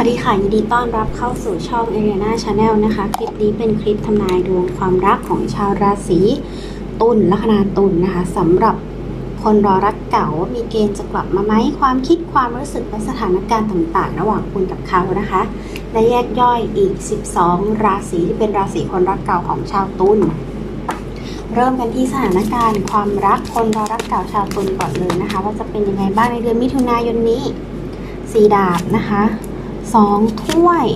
สวัสดีค่ะ ยินดีต้อนรับเข้าสู่ช่อง Ariana Channel นะคะ คลิปนี้เป็นคลิปทำนายดวงความรักของชาวราศีตุลลัคนาตุลนะคะสำหรับคนรอรักเก่าว่ามีเกณฑ์จะกลับมาไหมความคิดความรู้สึกและสถานการณ์ต่างๆ ระหว่างคุณกับเขานะคะ และแยกย่อยอีก 12 ราศีที่เป็นราศีคนรักเก่าของชาวตุลเริ่มกันที่สถานการณ์ความรักคนรอรักเก่าชาวตุลก่อนเลยนะคะ ว่าจะเป็นยังไงบ้างในเดือนมิถุนายนนี้สีดาบนะคะ สองถ้วย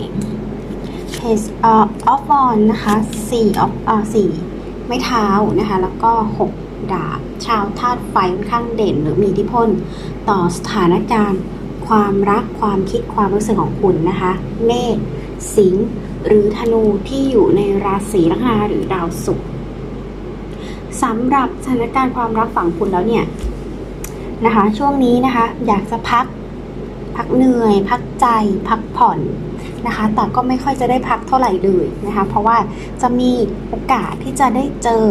เพจเอ่อออฟบอลนะคะสี่ออฟเอ่อสี่ไม้เท้านะคะ แล้วก็หกดาบ ชาวธาตุไฟค่อนข้างเด่นหรือมีอิทธิพล ต่อสถานการณ์ ความรักความคิดความรู้สึกของคุณนะคะ เมษสิงห์หรือธนูที่อยู่ในราศีลัคนาหรือดาวศุกร์สำหรับสถานการณ์ความรักฝั่งคุณแล้วเนี่ยนะคะ ช่วงนี้นะคะ อยากจะพัก พักเหนื่อย พักใจ พักผ่อนนะคะ แต่ก็ไม่ค่อยจะได้พักเท่าไหร่เลยนะคะ เพราะว่าจะมีโอกาสที่จะได้เจอ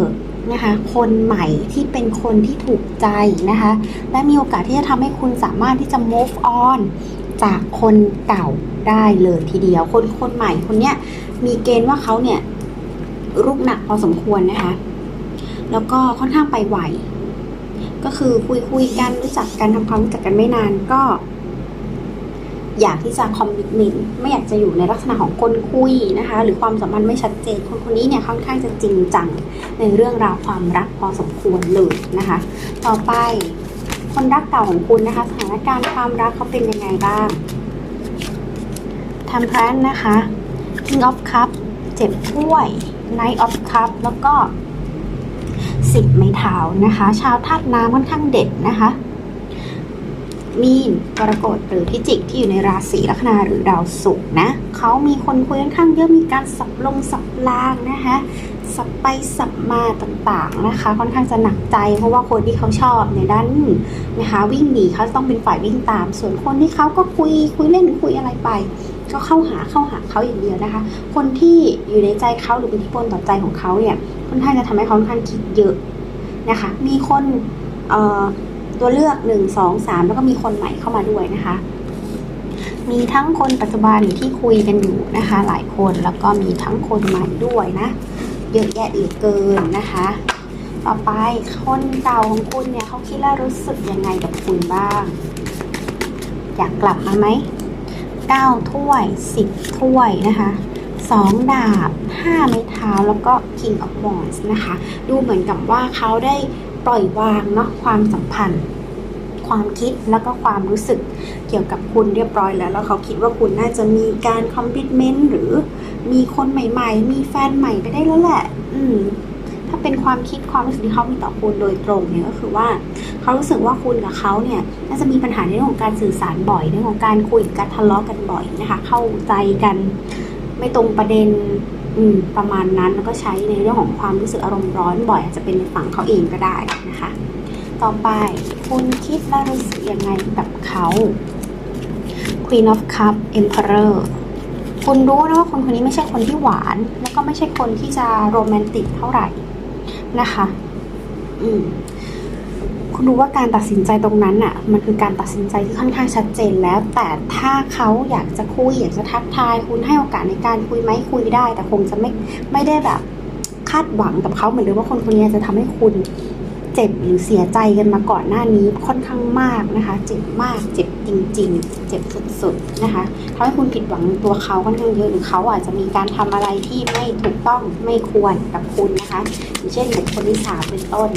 นะคะคนใหม่ที่เป็นคนที่ถูกใจนะคะ และมีโอกาสที่จะทำให้คุณสามารถที่จะ move on จากคนเก่าได้เลยทีเดียว คนคนใหม่คนเนี้ยมีเกณฑ์ว่าเขาเนี่ยรูปหนักพอสมควรนะคะ แล้วก็ค่อนข้างไปไหว ก็คือคุยคุยกันรู้จักกันทำความรู้จักกันไม่นานก็ อยากที่จะคอมมิ t เมนต์ไม่อยากจะอยู่ในลักษณะของคนคุยนะคะ หรือความสัมพันธ์ไม่ชัดเจนคนคนนี้เนี่ยค่อนข้างจะจริงจังในเรื่องราวความรักพอสมควรเลยนะคะ ต่อไปคนรักเก่าของคุณนะคะ สถานการณ์ความรักเขาเป็นยังไงบ้างทำแพลนนะคะ King of Cup เจ็บถ้วย Knight of Cup แล้วก็สิบไม้เท้านะคะ ชาวธาตุน้ำค่อนข้างเด็ดนะคะ มีนกรกฎหรือพิจิกที่อยู่ในราศีลัคนาหรือดาวศุกร์นะเขามีคนคุยค่อนข้างเยอะมีการสับลงสับลางนะคะสับไปสับมาต่างๆนะคะ ค่อนข้างจะหนักใจ เพราะว่าคนที่เขาชอบในยด้านนะคะ วิ่งหนีเขาต้องเป็นฝ่ายวิ่งตาม ส่วนคนที่เขาก็คุยคุยเล่นคุยอะไรไป ก็เข้าหาเข้าหาเขาอย่างเดียวนะคะ คนที่อยู่ในใจเขาหรือเป็นที่พลต่อใจของเขาเนี่ยค่อนข้างจะทำให้เขาค่อนข้างคิดเยอะนะคะ มีคนเอ่อ ตัวเลือก 1 2 3 แล้วก็มีคนใหม่เข้ามาด้วยนะคะ มีทั้งคนปัจจุบันที่คุยกันอยู่นะคะ หลายคนแล้วก็มีทั้งคนใหม่ด้วยนะ เยอะแยะเหลือเกินนะคะ ต่อไปคนเก่าของคุณเนี่ยเขาคิดและรู้สึกยังไงกับคุณบ้าง อยากกลับมาไหม9ถ้วย10ถ้วยนะคะ2ดาบ5ไม้เท้าแล้วก็ King of Wands นะคะ ดูเหมือนกับว่าเขาได้ปล่อยวางเนาะความสัมพันธ์ ความคิดแล้วก็ความรู้สึกเกี่ยวกับคุณเรียบร้อยแล้ว แล้วเขาคิดว่าคุณน่าจะมีการคอมพิ t เมนต์หรือมีคนใหม่ ๆ มีแฟนใหม่ไปได้แล้วแหละ อืมถ้าเป็นความคิดความรู้สึกที่เขามีต่อคุณโดยตรงเนี่ยก็คือว่า เขารู้สึกว่าคุณกับเขาเนี่ยน่าจะมีปัญหาในเรื่องของการสื่อสารบ่อยเรื่องของการคุยการทะเลาะกันบ่อยนะคะ เข้าใจกันไม่ตรงประเด็นอืมประมาณนั้นแล้วก็ใช้ในเรื่องของความรู้สึกอารมณ์ร้อนบ่อยอาจจะเป็นในฝั่งเขาเองก็ได้นะคะ ต่อไป คุณคิดและรู้สึกยังไงกับเขา Queen of Cup Emperor คุณรู้นะว่าคนคนนี้ไม่ใช่คนที่หวาน แล้วก็ไม่ใช่คนที่จะโรแมนติกเท่าไหร่นะคะ อืมคุณรู้ว่าการตัดสินใจตรงนั้นน่ะ มันคือการตัดสินใจที่ค่อนข้างชัดเจนแล้ว แต่ถ้าเขาอยากจะคุยอยากจะทักทาย คุณให้โอกาสในการคุยไหมคุยได้ แต่คงจะไม่ไม่ได้แบบคาดหวังกับเขาเหมือนเดิมว่าคนคนนี้จะทำให้คุณ เจ็บหรือเสียใจกันมาก่อนหน้านี้ค่อนข้างมากนะคะ เจ็บมากเจ็บจริง ๆ เจ็บสุดๆนะคะทำให้คุณผิดหวังตัวเขาค่อนข้างเยอะหรือเขาอาจจะมีการทำอะไรที่ไม่ถูกต้องไม่ควรกับคุณนะคะอย่างเช่นบุคคลที่สามเป็นต้น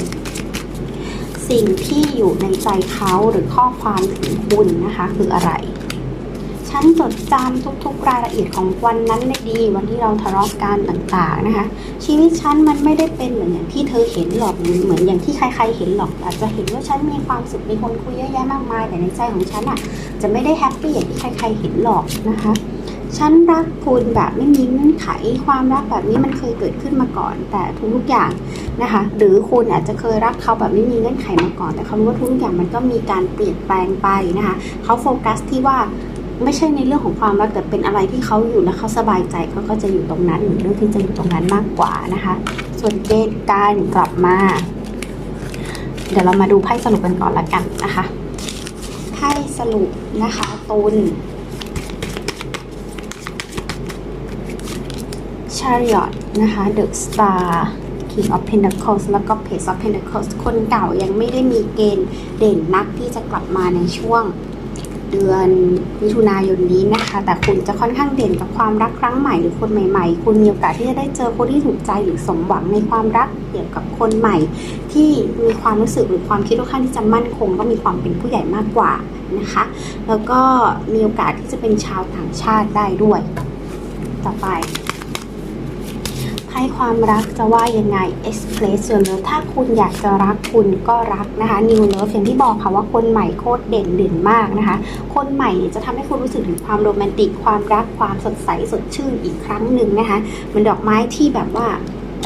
สิ่งที่อยู่ในใจเขาหรือข้อความถึงคุณนะคะ คืออะไร ฉันจดจำทุกๆ รายละเอียดของวันนั้นได้ดี วันที่เราทะเลาะกันต่างๆนะคะ ชีวิตฉันมันไม่ได้เป็นเหมือนอย่างที่เธอเห็นหรอกหรือเหมือนอย่างที่ใคร ๆ เห็นหรอก อาจจะเห็นว่าฉันมีความสุขมีคนคุยเยอะแยะมากมาย แต่ในใจของฉันอะจะไม่ได้แฮปปี้อย่างที่ใคร ๆ เห็นหรอกนะคะฉันรักคุณแบบไม่มีเงื่อนไขความรักแบบนี้มันเคยเกิดขึ้นมาก่อน แต่ทุกๆอย่างนะคะ หรือคุณอาจจะเคยรักเขาแบบไม่มีเงื่อนไขมาก่อน แต่เขารู้ว่าทุกอย่างมันก็มีการเปลี่ยนแปลงไปนะคะเขาโฟกัสที่ว่า ไม่ใช่ในเรื่องของความรักแต่เป็นอะไรที่เขาอยู่และเขาสบายใจเขาก็จะอยู่ตรงนั้นหรือเรื่องที่จะอยู่ตรงนั้นมากกว่านะคะ ส่วนเกณฑ์การกลับมา เดี๋ยวเรามาดูไพ่สรุปกันก่อนละกันนะคะไพ่สรุปนะคะตุลชาริอตนะคะเดอะสตาร์ King of Pentacles แล้วก็ Page of Pentacles คนเก่ายังไม่ได้มีเกณฑ์เด่นนักที่จะกลับมาในช่วง เดือนมิถุนายนนี้นะคะ แต่คุณจะค่อนข้างเด่นกับความรักครั้งใหม่หรือคนใหม่ๆ คุณมีโอกาสที่จะได้เจอคนที่ถูกใจหรือสมหวังในความรักเกี่ยวกับคนใหม่ ที่มีความรู้สึกหรือความคิดว่ค่อนข้างที่จะมั่นคงก็มีความเป็นผู้ใหญ่มากกว่านะคะ แล้วก็มีโอกาสที่จะเป็นชาวต่างชาติได้ด้วย ต่อไป ความรักจะว่ายังไง express your love ถ้าคุณอยากจะรักคุณก็รักนะคะ new love อย่างที่บอกค่ะว่าคนใหม่โคตรเด่นเด่นมากนะคะ คนใหม่จะทำให้คุณรู้สึกถึงความโรแมนติก ความรักความสดใสสดชื่นอีกครั้งหนึ่งนะคะเหมันดอกไม้ที่แบบว่า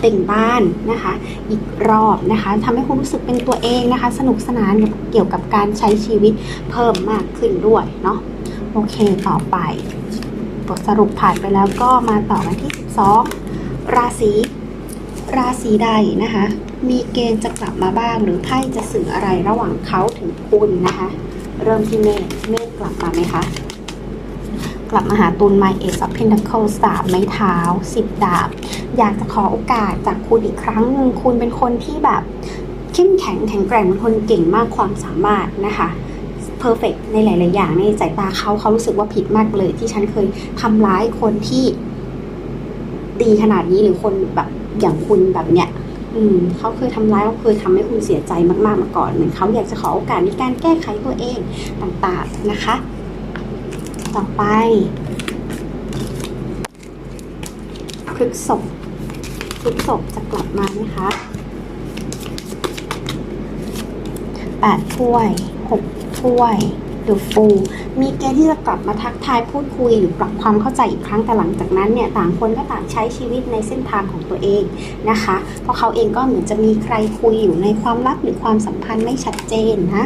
เต่งบ้านนะคะ อีกรอบนะคะทำให้คุณรู้สึกเป็นตัวเองนะคะ สนุกสนานเกี่ยวกับการใช้ชีวิตเพิ่มมากขึ้นด้วยเนาะโอเคต่อไป บทสรุปผ่านไปแล้วก็มาต่อกันที่ 12 ราศีราศีใดนะคะ มีเกณฑ์จะกลับมาบ้างหรือไพ่จะสื่ออะไรระหว่างเขาถึงคุณนะคะ เริ่มที่เมษเมษกลับมาไหมคะกลับมาหาตุล My Ace of Pentacles สามไม้เท้าสิบดาบ อยากจะขอโอกาสจากคุณอีกครั้งหนึ่งคุณเป็นคนที่แบบเข้มแข็งแข็งแกร่งเป็นคนเก่งมากความสามารถนะคะเพอร์เฟกในหลาย ๆ อย่างในสายตาเขาเขารู้สึกว่าผิดมากเลย ที่ฉันเคยทำร้ายคนที่ ดีขนาดนี้หรือคนแบบอย่างคุณแบบเนี้ยอืมเขาเคยทำร้ายเขาเคยทำให้คุณเสียใจมากๆมาก่อนเหมือนเขาอยากจะขอโอกาสในการแก้ไขตัวเองต่างๆนะคะ ต่อไปพฤกษบพฤกษบจะกลับมาไหมคะแปดถ้วยหกถ้วย The Fool มีเกณฑ์ที่จะกลับมาทักทายพูดคุยหรือปรับความเข้าใจอีกครั้งแต่หลังจากนั้นเนี่ยต่างคนก็ต่างใช้ชีวิตในเส้นทางของตัวเองนะคะ เพราะเขาเองก็เหมือนจะมีใครคุยอยู่ในความรักหรือความสัมพันธ์ไม่ชัดเจนนะ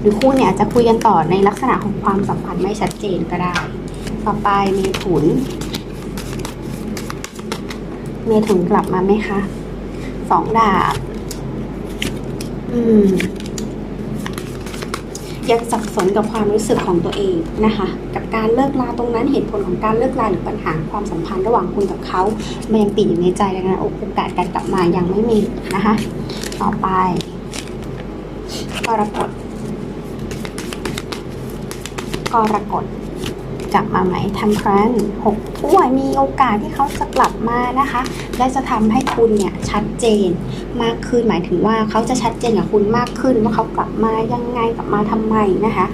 หรือคู่เนี่ยอาจจะคุยกันต่อในลักษณะของความสัมพันธ์ไม่ชัดเจนก็ได้ ต่อไปเมถุน เมถุนกลับมาไหมคะสองดาบ อืม ยังสับสนกับความรู้สึกของตัวเองนะคะ กับการเลิกลาตรงนั้นเหตุผลของการเลิกลาหรือปัญหาความสัมพันธ์ระหว่างคุณกับเขามันยังติดอยู่ในใจดังนั้นโอกาสการกลับมายังไม่มีนะคะ ต่อไปกรกฎกรกฎ กลับมาไหมทำครั้นหกถ้วยมีโอกาสที่เขาจะกลับมานะคะ และจะทำให้คุณเนี่ยชัดเจน มากขึ้นหมายถึงว่าเขาจะชัดเจนกับคุณมากขึ้นว่าเขากลับมายังไงกลับมาทำไมนะคะ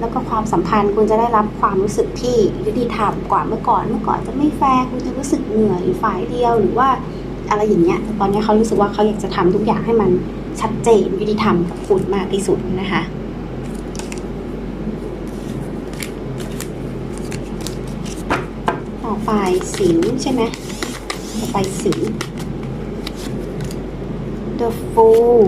แล้วก็ความสัมพันธ์คุณจะได้รับความรู้สึกที่ยุติธรรมกว่าเมื่อก่อนเมื่อก่อนจะไม่แฟร์คุณจะรู้สึกเหนื่อยฝ่ายเดียวหรือว่าอะไรอย่างเงี้ยแต่ตอนนี้เขารู้สึกว่าเขาอยากจะทำทุกอย่างให้มันชัดเจนยุติธรรมกับคุณมากที่สุดนะคะ ต่อไปสิงใช่ไหมต่อไปสิง The Fool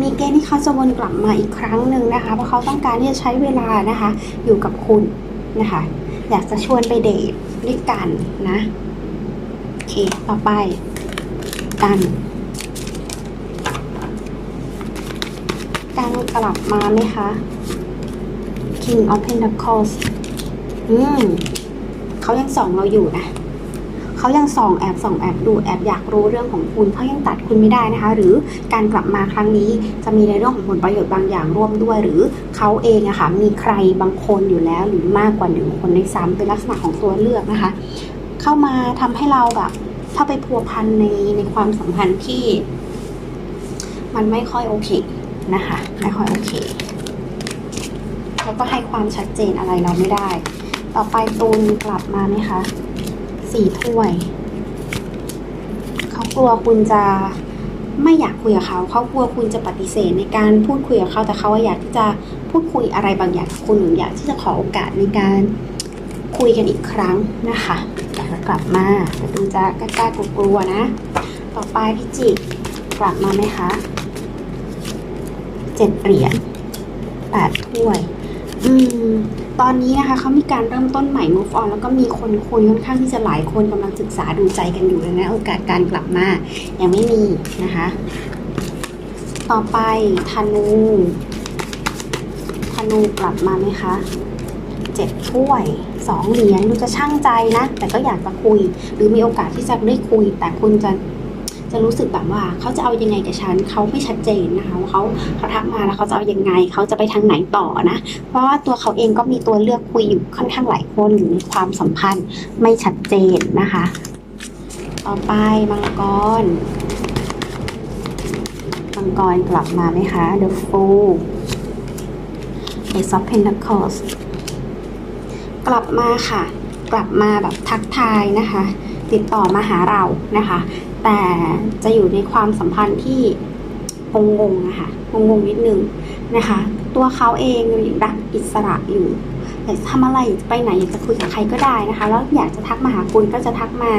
มีเกณฑ์ที่เขาจะวนกลับมาอีกครั้งหนึ่งนะคะ เพราะเขาต้องการที่จะใช้เวลานะคะ อยู่กับคุณนะคะ อยากจะชวนไปเดทด้วยกันนะโอเค ต่อไปกันการกลับมาไหมคะ King of Pentacles อืมเขายังส่องเราอยู่นะเขายังส่องแอบส่องแอบดูแอบอยากรู้เรื่องของคุณเขายังตัดคุณไม่ได้นะคะ หรือการกลับมาครั้งนี้จะมีในเรื่องของผลประโยชน์บางอย่างร่วมด้วย หรือเขาเองอะค่ะมีใครบางคนอยู่แล้ว หรือมากกว่าหนึ่งคนในซ้ำเป็นลักษณะของตัวเลือกนะคะ เข้ามาทำให้เราแบบ ถ้าไปพัวพันในในความสัมพันธ์ที่ มันไม่ค่อยโอเคนะคะ ไม่ค่อยโอเค ก็ให้ความชัดเจนอะไรเราไม่ได้ ต่อไปตูนกลับมาไหมคะสี่ถ้วย เขากลัวคุณจะไม่อยากคุยกับเขาเขากลัวคุณจะปฏิเสธในการพูดคุยกับเขาแต่เขาอยากที่จะพูดคุยอะไรบางอย่างกับคุณหรืออยากที่จะขอโอกาสในการคุยกันอีกครั้งนะคะอยากจะกลับมาแต่ดูจะกล้ากลัวๆนะ ต่อไปพี่จิกกลับมาไหมคะเจ็ดเหรียญแปดถ้วย อืมตอนนี้นะคะเขามีการเริ่มต้นใหม่ move on แล้วก็มีคนคุยค่อนข้างที่จะหลายคนกำลังศึกษาดูใจกันอยู่ดังนั้นโอกาสการกลับมายังไม่มีนะคะ ต่อไปธนูธนูกลับมาไหมคะเจ็ดถ้วยสองเหรียญดูจะช่างใจนะ แต่ก็อยากจะคุย หรือมีโอกาสที่จะได้คุย แต่คุณจะ จะรู้สึกแบบว่าเขาจะเอายังไงกับฉันเขาไม่ชัดเจนนะคะว่าเขาเขาทักมาแล้วเขาจะเอายังไงเขาจะไปทางไหนต่อนะ เพราะว่าตัวเขาเองก็มีตัวเลือกคุยอยู่ค่อนข้างหลายคนอยู่ในความสัมพันธ์ไม่ชัดเจนนะคะ ต่อไปมังกรมังกรกลับมาไหมคะ The Fool Ace of Pentacles กลับมาค่ะ กลับมาแบบทักทายนะคะ ติดต่อมาหาเรานะคะ แต่จะอยู่ในความสัมพันธ์ที่งงๆนะคะงงๆนิดนึงนะคะ ตัวเขาเองรักอิสระอยู่อยากจะทำอะไรไปไหนอยากจะคุยกับใครก็ได้นะคะ แล้วอยากจะทักมาหาคุณก็จะทักมา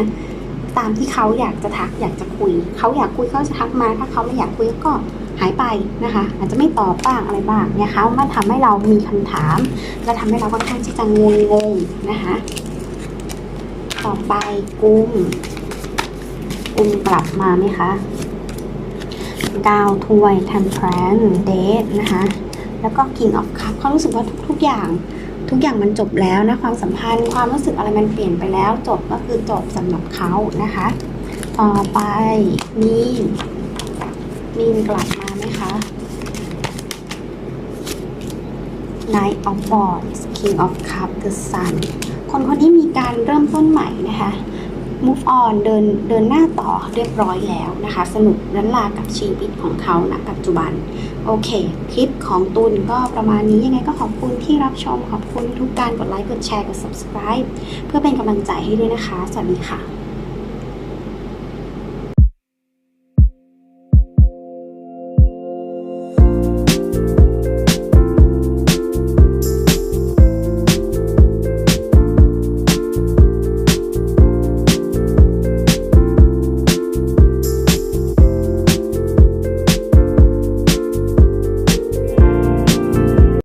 ตามที่เขาอยากจะทักอยากจะคุย เขาอยากคุยเขาจะทักมา ถ้าเขาไม่อยากคุยก็หายไปนะคะ อาจจะไม่ตอบบ้างอะไรบ้างเนี่ยคะมันทำให้เรามีคำถามและทำให้เราค่อนข้างที่จะงงงๆนะคะ ต่อไปกุม กุมกลับมาไหมคะดาวถ้วย temperance d a t นะคะ แล้วก็ king of cup เขารู้สึกว่าทุก ๆ อย่าง ทุกอย่างมันจบแล้วนะ ความสัมพันธ์ ความรู้สึกอะไรมันเปลี่ยนไปแล้ว จบก็คือจบสำหรับเขานะคะ ต่อไปมีนมีนกลับมาไหมคะ Knight of Wands King of Cups The Sun คนคนนี้มีการเริ่มต้นใหม่นะคะ move on เดินเดินหน้าต่อเรียบร้อยแล้วนะคะ สนุกรันลากับชีวิตของเขาณปัจจุบัน โอเค คลิปของตุนก็ประมาณนี้ยังไงก็ขอบคุณที่รับชม ขอบคุณทุกการกดไลค์กดแชร์กด subscribe เพื่อเป็นกำลังใจให้ด้วยนะคะ สวัสดีค่ะ